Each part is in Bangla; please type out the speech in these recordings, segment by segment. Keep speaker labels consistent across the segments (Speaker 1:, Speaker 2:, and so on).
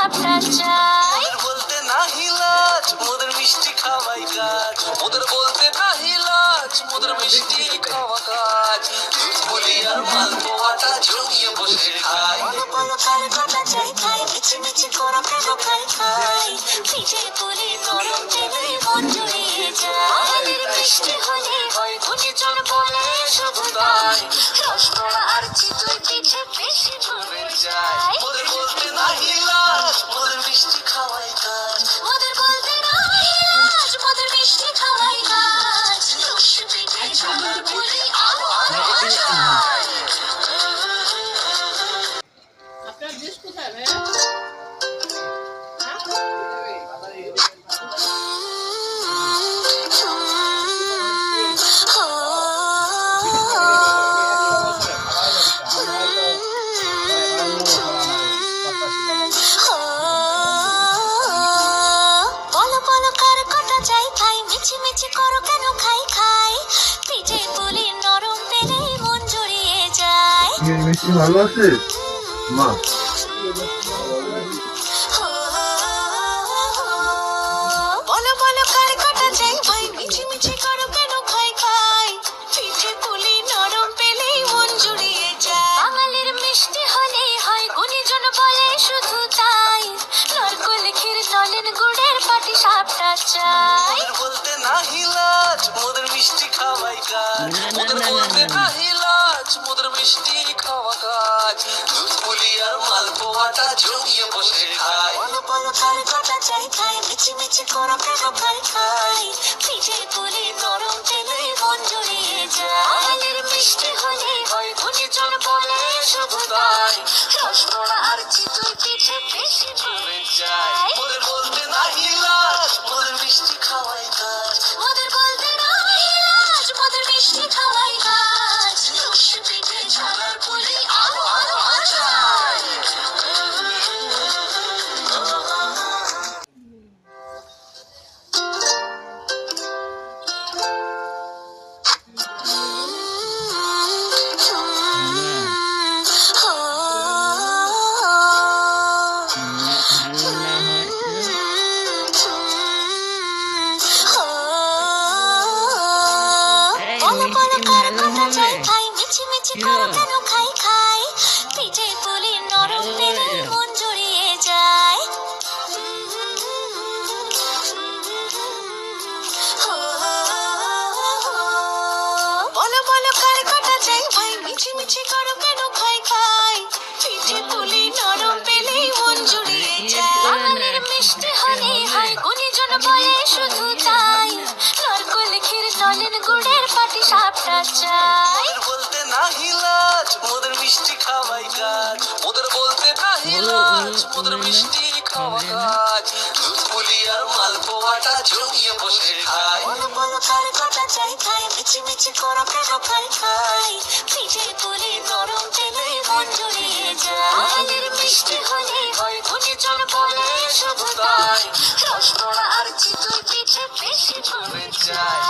Speaker 1: সাপটা চাই।
Speaker 2: বলতে নাহি লাজ মোদের মিষ্টি খাওয়াই কাজ। ওদের বলতে নাহি লাজ মোদের মিষ্টি খাওয়া কাজ। পুলি আর মালপোয়াটা জমিয়ে বসে খাই।
Speaker 1: বলো বলো কার কথা চাই খাই? মিছি মিছি করো কেন খাই খাই? পিঠে পুলি নরম তেলে মন জুড়িয়ে যায়। আমাদের মিষ্টি হলে হয় গুণীজন বলে শুধু তাই। রসগোল্লা পাটি সাপটা চাই।
Speaker 2: ওদের বলতে নাহি লাজ মোদের মিষ্টি খাওয়াই কাজ। ওদের বলতে নাহি কাজ দুধ পুলি আর মালপোয়াটা জমিয়ে বসে খাই
Speaker 1: বলো বলো কার কটা চাই খাই মিছি মিছি করো কেন খাই খাই পিঠে পুলি নরম তেলে মন জুড়িয়ে যায়। আমাদের মিষ্টি হলে হয় গুণীজন বলে শুধু তাই। আর চিতই পিঠে বেশি ভরে যায়।
Speaker 2: বলতে লাজ
Speaker 1: পিঠে পুলি নরম পেলে মন জুড়িয়ে যায়। বলো বলো, কার কথা চাই ভাই, মিছি মিছি করো কেন খাই খাই পিঠে পুলি নরম পেলেই মন জুড়িয়ে যায়। বাঙালির মিষ্টি হলে হয়, গুণীজন বলে শুধু তাই। নরকল ক্ষীর নলেন গুড়ের পাটি সাপটা চাই
Speaker 2: লাজ মিষ্টি খাওয়া কাজ দুধ পুলি আর মালপোয়াটা জমিয়ে বসে খাই
Speaker 1: বলো বলো, কার কথা চাই খাই মিছি মিছি করো কেন খাই খাই পিঠে পুলি নরম তেলে মন জুড়িয়ে যায়। আমাদের মিষ্টি হলে হয় গুণীজন বলে শুধু তাই। রসগোল্লা আর চিতই পিঠে বেশি ভরে যায়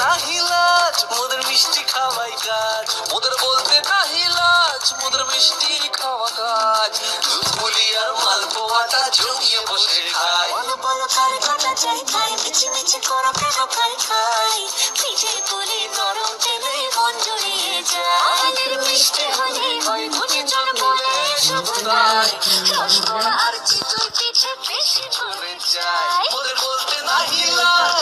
Speaker 2: নাহি লাজ মোদের মিষ্টি খাওয়াই কাজ। ওদের বলতে নাহি লাজ মোদের মিষ্টি খাওয়া কাজ। দুধ পুলি আর মালপোয়াটা জমিয়ে বসে খাই।
Speaker 1: বলো বলো কার কটা চাই খাই মিছি মিছিমিছি করো কেন খাই খাই? পিঠে পুলি নরম তেলে মন জড়িয়ে যায়। বাঙালির মিষ্টি হলে হয় ঘুটে চল বলে শুধু রসগোল্লা আর চিতই পিঠে বেশি করে যায়
Speaker 2: ওদের বলতে নাহি লাজ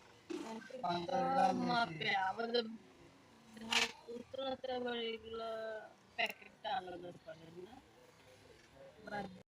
Speaker 3: ഉത്തരത്തെ വഴിയുള്ള പാക്കറ്റാണല്ലോ പറഞ്ഞത്